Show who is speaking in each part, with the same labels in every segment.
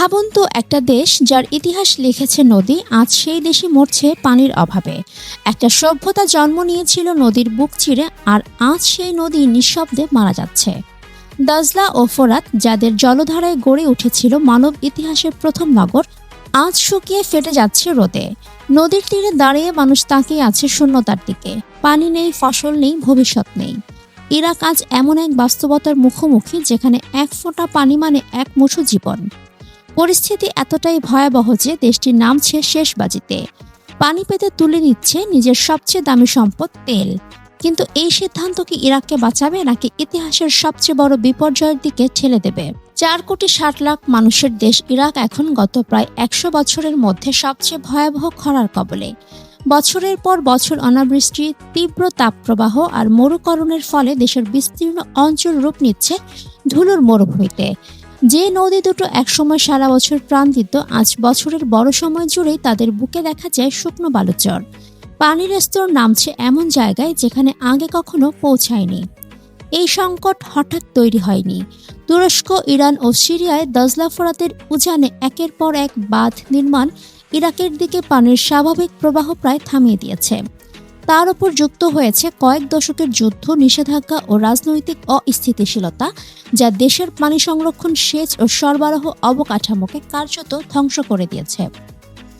Speaker 1: ভাবুন তো একটা দেশ যার ইতিহাস লিখেছে নদী, আজ সেই দেশই মরছে পানির অভাবে। একটা সভ্যতা জন্ম নিয়েছিল নদীর বুক চিরে, আর আজ সেই নদী নিঃশব্দে মারা যাচ্ছে। দাজলা ও ফোরাত, যাদের জলধারায় গড়ে উঠেছিল মানব ইতিহাসের প্রথম নগর, আজ শুকিয়ে ফেটে যাচ্ছে রোদে। নদীর তীরে দাঁড়িয়ে মানুষ তাকিয়ে আছে শূন্যতার দিকে। পানি নেই, ফসল নেই, ভবিষ্যৎ নেই। ইরাক আজ এমন এক বাস্তবতার মুখোমুখি যেখানে এক ফোঁটা পানি মানে এক মুঠো জীবন। পরিস্থিতি এতটাই ভয়াবহ যে দেশটি নামছে শেষ বাজিতে। পানি পেতে তুলে নিচ্ছে নিজের সবচেয়ে দামি সম্পদ তেল। কিন্তু এই সিদ্ধান্ত কি ইরাককে বাঁচাবে নাকি ইতিহাসের সবচেয়ে বড় বিপর্যয়ের দিকে ঠেলে দেবে? চার কোটি ষাট লাখ মানুষের দেশ ইরাক এখন গত প্রায় একশো বছরের মধ্যে সবচেয়ে ভয়াবহ খরার কবলে। বছরের পর বছর অনাবৃষ্টি, তীব্র তাপপ্রবাহ আর মরুকরণের ফলে দেশের বিস্তীর্ণ অঞ্চল রূপ নিচ্ছে ধুলোর মরুভূমিতে। যে নদী দুটো একসময় সারা বছর প্রাণ দিত আজ বছরের বড় সময় জুড়েই তাদের বুকে দেখা যায় শুকনো বালুচর। পানির স্তর নামছে এমন জায়গায় যেখানে আগে কখনো পৌঁছায়নি। এই সংকট হঠাৎ তৈরি হয়নি। তুরস্ক, ইরান ও সিরিয়ায় দজলা ফোরাতের উজানে একের পর এক বাঁধ নির্মাণ ইরাকের দিকে পানির স্বাভাবিক প্রবাহ প্রায় থামিয়ে দিয়েছে। তার উপর যুক্ত হয়েছে কয়েক দশকের যুদ্ধ, নিষেধাজ্ঞা ও রাজনৈতিক অস্থিতিশীলতা, যা দেশের পানি সংরক্ষণ সেচ ও সরবরাহ অবকাঠামোকে কার্যত ধ্বংস করে দিয়েছে।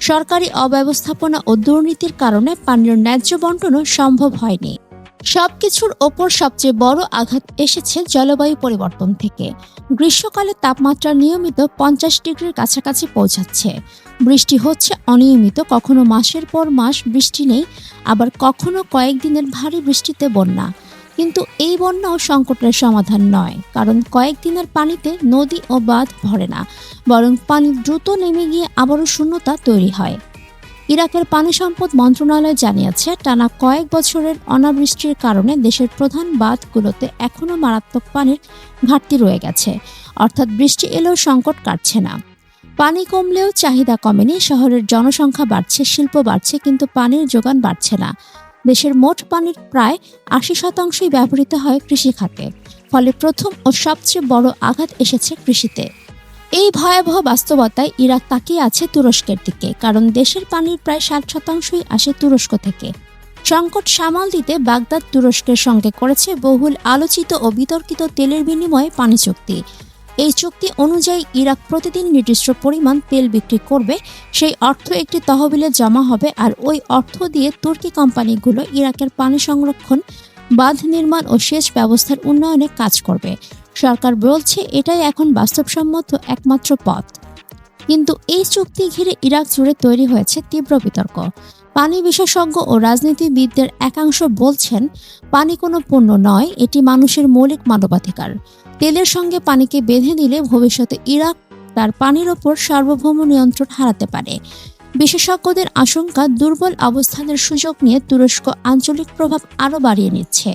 Speaker 1: সরকারি অব্যবস্থাপনা ও দুর্নীতির কারণে পানির ন্যায্য বন্টনও সম্ভব হয়নি। সবকিছুর ওপর সবচেয়ে বড় আঘাত এসেছে জলবায়ু পরিবর্তন থেকে। গ্রীষ্মকালে তাপমাত্রা নিয়মিত পঞ্চাশ ডিগ্রির কাছাকাছি পৌঁছাচ্ছে। বৃষ্টি হচ্ছে অনিয়মিত, কখনো মাসের পর মাস বৃষ্টি নেই, আবার কখনো কয়েকদিনের ভারী বৃষ্টিতে বন্যা। কিন্তু এই বন্যাও সংকটের সমাধান নয়, কারণ কয়েকদিনের পানিতে নদী ও বাঁধ ভরে না, বরং পানি দ্রুত নেমে গিয়ে আবারও শূন্যতা তৈরি হয়। ইরাকের পানি সম্পদ মন্ত্রণালয় জানিয়েছে, টানা কয়েক বছরের অনাবৃষ্টির কারণে দেশের প্রধান বাঁধগুলোতে এখনও মারাত্মক পানির ঘাটতি রয়ে গেছে। অর্থাৎ বৃষ্টি এলেও সংকট কাটছে না। পানি কমলেও চাহিদা কমেনি, শহরের জনসংখ্যা বাড়ছে, শিল্প বাড়ছে, কিন্তু পানির যোগান বাড়ছে না। দেশের মোট পানির প্রায় আশি শতাংশই ব্যবহৃত হয় কৃষিখাতে, ফলে প্রথম ও সবচেয়ে বড় আঘাত এসেছে কৃষিতে। এই ভয়াবহ বাস্তবতায় ইরাক তাকিয়ে আছে তুরস্কের দিকে, কারণ দেশের পানির প্রায় ষাট শতাংশই আসে তুরস্ক থেকে। সংকট সামাল দিতে বাগদাদ তুরস্কের সঙ্গে করেছে বহুল আলোচিত ও বিতর্কিত তেলের বিনিময়ে পানি চুক্তি। এই চুক্তি অনুযায়ী ইরাক প্রতিদিন নির্দিষ্ট পরিমাণ তেল বিক্রি করবে, সেই অর্থ একটি তহবিলে জমা হবে আর ওই অর্থ দিয়ে তুর্কি কোম্পানিগুলো ইরাকের পানি সংরক্ষণ, বাঁধ নির্মাণ ও সেচ ব্যবস্থার উন্নয়নে কাজ করবে। সরকার বলছে এটাই এখন বাস্তবসম্মত একমাত্র পথ। কিন্তু এই চুক্তি ঘিরে ইরাক জুড়ে তৈরি হয়েছে তীব্র বিতর্ক। পানি বিশেষজ্ঞ ও রাজনীতিবিদদের একাংশ বলছেন, পানি কোনো পণ্য নয়, এটি মানুষের মৌলিক মানবাধিকার। তেলের সঙ্গে পানিকে বেঁধে দিলে ভবিষ্যতে ইরাক তার পানির ওপর সার্বভৌম নিয়ন্ত্রণ হারাতে পারে। বিশেষজ্ঞদের আশঙ্কা দুর্বল অবস্থানের সুযোগ নিয়ে তুরস্ক আঞ্চলিক প্রভাব আরও বাড়িয়ে নিচ্ছে।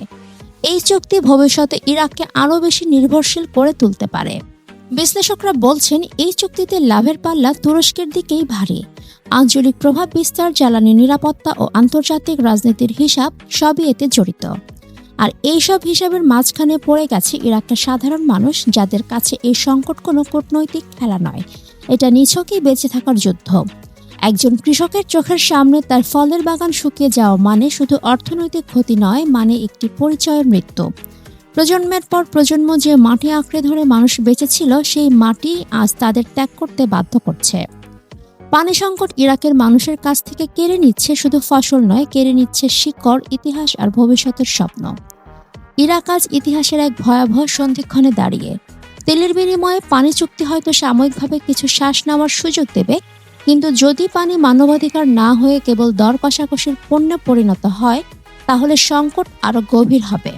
Speaker 1: এই চুক্তি ভবিষ্যতে ইরাককে আরও বেশি নির্ভরশীল করে তুলতে পারে। বিশ্লেষকরা বলছেন, এই চুক্তিতে লাভের পাল্লা তুরস্কের দিকেই ভারী। আঞ্চলিক প্রভাব বিস্তার, জ্বালানি নিরাপত্তা ও আন্তর্জাতিক রাজনীতির হিসাব সবই এতে জড়িত। আর এইসব হিসাবের মাঝখানে পড়ে গেছে ইরাকের সাধারণ মানুষ যাদের কাছে এই সংকট কোনো কূটনৈতিক খেলা নয়। এটা নিছকই বেঁচে থাকার যুদ্ধ। একজন কৃষকের চোখের সামনে তার ফলের বাগান শুকিয়ে যাওয়া মানে শুধু অর্থনৈতিক ক্ষতি নয় মানে একটি পরিচয়ের মৃত্যু। প্রজন্মের পর প্রজন্ম যে মাটি আঁকড়ে ধরে মানুষ বেঁচেছিল, সেই মাটি আজ তাদের ত্যাগ করতে বাধ্য করছে। পানি সংকট ইরাকের মানুষের কাছ থেকে কেড়ে নিচ্ছে শুধু ফসল নয়, কেড়ে নিচ্ছে শিকড়, ইতিহাস আর ভবিষ্যতের স্বপ্ন। ইরাক আজ ইতিহাসের এক ভয়াবহ সন্ধিক্ষণে দাঁড়িয়ে। তেলের বিনিময়ে পানি চুক্তি হয়তো সাময়িকভাবে কিছু শ্বাস নেওয়ার সুযোগ দেবে কিন্তু যদি পানি মানবাধিকার না হয়ে কেবল দর কষাকষির পণ্যে পরিণত হয়, তাহলে সংকট আরও গভীর হবে।